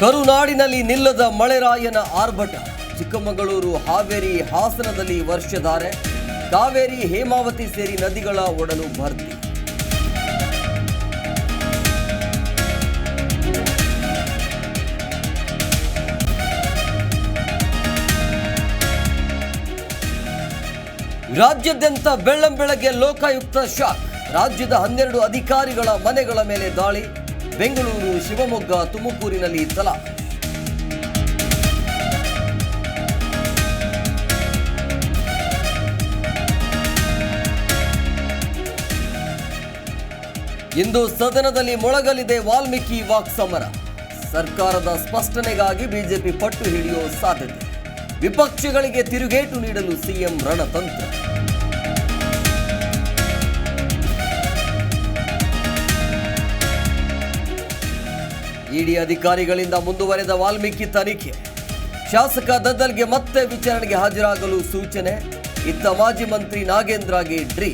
ಕರುನಾಡಿನಲ್ಲಿ ನಿಲ್ಲದ ಮಳೆರಾಯನ ಆರ್ಭಟ. ಚಿಕ್ಕಮಗಳೂರು ಹಾವೇರಿ ಹಾಸನದಲ್ಲಿ ವರ್ಷಧಾರೆ ಕಾವೇರಿ, ಹೇಮಾವತಿ ಸೇರಿ ನದಿಗಳ ಒಡಲು ಭರ್ತಿ. ರಾಜ್ಯಾದ್ಯಂತ ಬೆಳ್ಳಂಬೆಳಗ್ಗೆ ಲೋಕಾಯುಕ್ತ ಶಾಕ್. ರಾಜ್ಯದ ಹನ್ನೆರಡು ಅಧಿಕಾರಿಗಳ ಮನೆಗಳ ಮೇಲೆ ದಾಳಿ. ಬೆಂಗಳೂರು, ಶಿವಮೊಗ್ಗ, ತುಮಕೂರಿನಲ್ಲಿ ತಲಾ ಇಂದು ಸದನದಲ್ಲಿ ಮೊಳಗಲಿದೆ ವಾಲ್ಮೀಕಿ ವಾಕ್ ಸಮರ. ಸರ್ಕಾರದ ಸ್ಪಷ್ಟನೆಗಾಗಿ ಬಿಜೆಪಿ ಪಟ್ಟು ಹಿಡಿಯುವ ಸಾಧ್ಯತೆ. ವಿಪಕ್ಷಗಳಿಗೆ ತಿರುಗೇಟು ನೀಡಲು ಸಿಎಂ ರಣತಂತ್ರ. ಇಡಿ ಅಧಿಕಾರಿಗಳಿಂದ ಮುಂದುವರೆದ ವಾಲ್ಮೀಕಿ ತನಿಖೆ. ಶಾಸಕ ದದ್ದಲ್ಗೆ ಮತ್ತೆ ವಿಚಾರಣೆಗೆ ಹಾಜರಾಗಲು ಸೂಚನೆ, ಇತ್ತ ಮಾಜಿ ಮಂತ್ರಿ ನಾಗೇಂದ್ರಗೆ ಡ್ರೀ.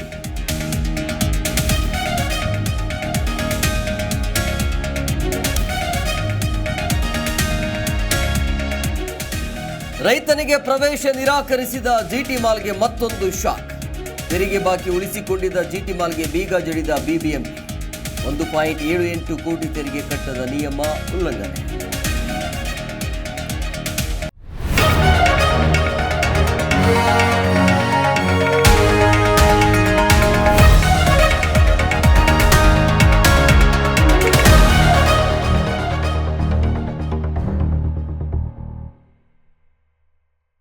ರೈತನಿಗೆ ಪ್ರವೇಶ ನಿರಾಕರಿಸಿದ ಜಿಟಿ ಮಾಲ್ಗೆ ಮತ್ತೊಂದು ಶಾಕ್. ತೆರಿಗೆ ಬಾಕಿ ಉಳಿಸಿಕೊಂಡಿದ್ದ ಜಿಟಿ ಮಾಲ್ಗೆ ಬೀಗ ಜಡಿದ ಬಿಬಿಎಂಪಿ. ಒಂದು ಪಾಯಿಂಟ್ ಏಳು ಎಂಟು ಕೋಟಿ ತೆರಿಗೆ ಕಟ್ಟದ ನಿಯಮ ಉಲ್ಲಂಘನೆ.